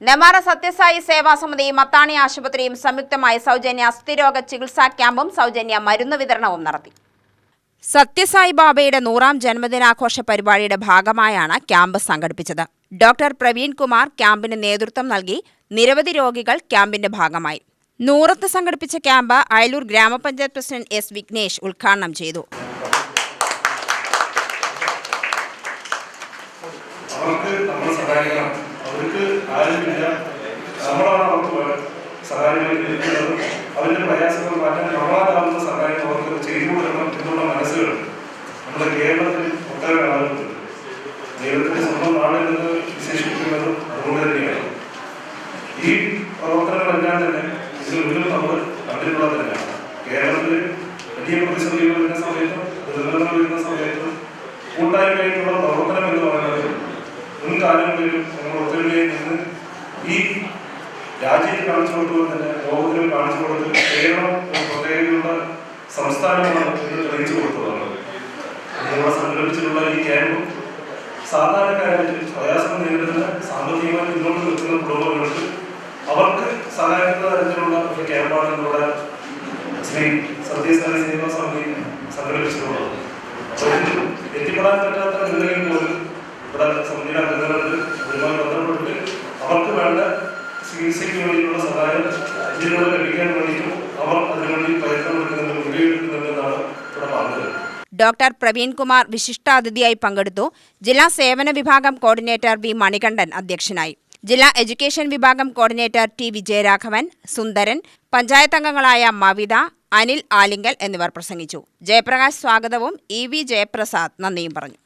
നെമാറ സത്യസായി സേവാ സമിതിയും മത്താണി ആശുപത്രിയും സംയുക്തമായി സൗജന്യ അസ്ഥിരോഗ ചികിത്സാ ക്യാമ്പും സൗജന്യ മരുന്ന് വിതരണവും നടത്തി. സത്യസായി ബാബയുടെ നൂറാം ജന്മദിനാഘോഷ പരിപാടിയുടെ ഭാഗമായാണ് ക്യാമ്പ് സംഘടിപ്പിച്ചത്. ഡോക്ടർ പ്രവീൺ കുമാർ ക്യാമ്പിന് നേതൃത്വം നൽകി നിരവധി രോഗികൾ ക്യാമ്പിന്റെ ഭാഗമായി. നൂറത്ത് സംഘടിപ്പിച്ച ക്യാമ്പ് അയലൂർ ഗ്രാമപഞ്ചായത്ത് പ്രസിഡന്റ് എസ് വിഘ്നേഷ് ഉദ്ഘാടനം ചെയ്തു. അവർക്ക് നമ്മൾ സഹായിക്കണം അവർക്ക് ആരുമില്ല. നമ്മളാണ് അവർക്ക് സഹായങ്ങൾ അവരുടെ പ്രയാസങ്ങൾ മാറ്റാൻ നമ്മളാലാവുന്ന സഹായം അവർക്ക് ചെയ്തു കൊടുക്കണം എന്നുള്ള മനസ്സുകൾ നമ്മുടെ കേരളത്തിൽ ഒട്ടേറെ ആളുകളുണ്ട്. ദൈവത്തിന്റെ സ്വന്തം നാടെന്ന് വിശേഷിപ്പിക്കുന്നത് അതുകൊണ്ട് തന്നെയാണ്. ഈ പ്രവർത്തനങ്ങളെല്ലാം തന്നെ ഇതിന് മുന്നിൽ നമ്മൾ കണ്ടിട്ടുള്ളത് തന്നെയാണ്. കേരളത്തിൽ വലിയ പ്രതിസന്ധികൾ വരുന്ന സമയത്തും ദുരന്തങ്ങൾ വരുന്ന സമയത്തും കൂട്ടായ്മയായിട്ടുള്ള പ്രവർത്തനം മുൻകാലങ്ങളിലും നമ്മൾ ഒത്തൊരുമയിൽ നിന്ന് ഈ രാജ്യത്ത് കാണിച്ചു കൊടുത്തത് തന്നെ ലോകത്തിലും കാണിച്ചു കൊടുത്തത് കേരളം ഒരു പ്രത്യേകതയുള്ള സംസ്ഥാനമാണ് എന്ന് തെളിയിച്ചു കൊടുത്തതാണ്. നമ്മൾ സംഘടിപ്പിച്ചിട്ടുള്ള ഈ ക്യാമ്പ് സാധാരണക്കാരായിട്ട് പ്രയാസം നേരിടുന്ന സാമ്പത്തികമായി മുന്നോട്ട് നിൽക്കുന്ന കുടുംബങ്ങൾക്ക് അവർക്ക് സഹായിക്കുന്ന തരത്തിലുള്ള ഒരു ക്യാമ്പാണ് നമ്മുടെ ശ്രീ സത്യസായി സേവാ സമിതി സംഘടിപ്പിച്ചിട്ടുള്ളത്. എത്തിപ്പെടാൻ പറ്റാത്ത അവർക്ക് സഹായം അവർ ഡോക്ടർ പ്രവീൺ കുമാർ വിശിഷ്ടാതിഥിയായി പങ്കെടുത്തു. ജില്ലാ സേവന വിഭാഗം കോർഡിനേറ്റർ വി മണികണ്ഠൻ അധ്യക്ഷനായി. ജില്ലാ എഡ്യൂക്കേഷൻ വിഭാഗം കോർഡിനേറ്റർ ടി വിജയരാഘവൻ സുന്ദരൻ പഞ്ചായത്ത് അംഗങ്ങളായ മവിത അനിൽ ആലിങ്കൽ എന്നിവർ പ്രസംഗിച്ചു. ജയപ്രകാശ് സ്വാഗതവും ഇ വി ജയപ്രസാദ് നന്ദിയും പറഞ്ഞു.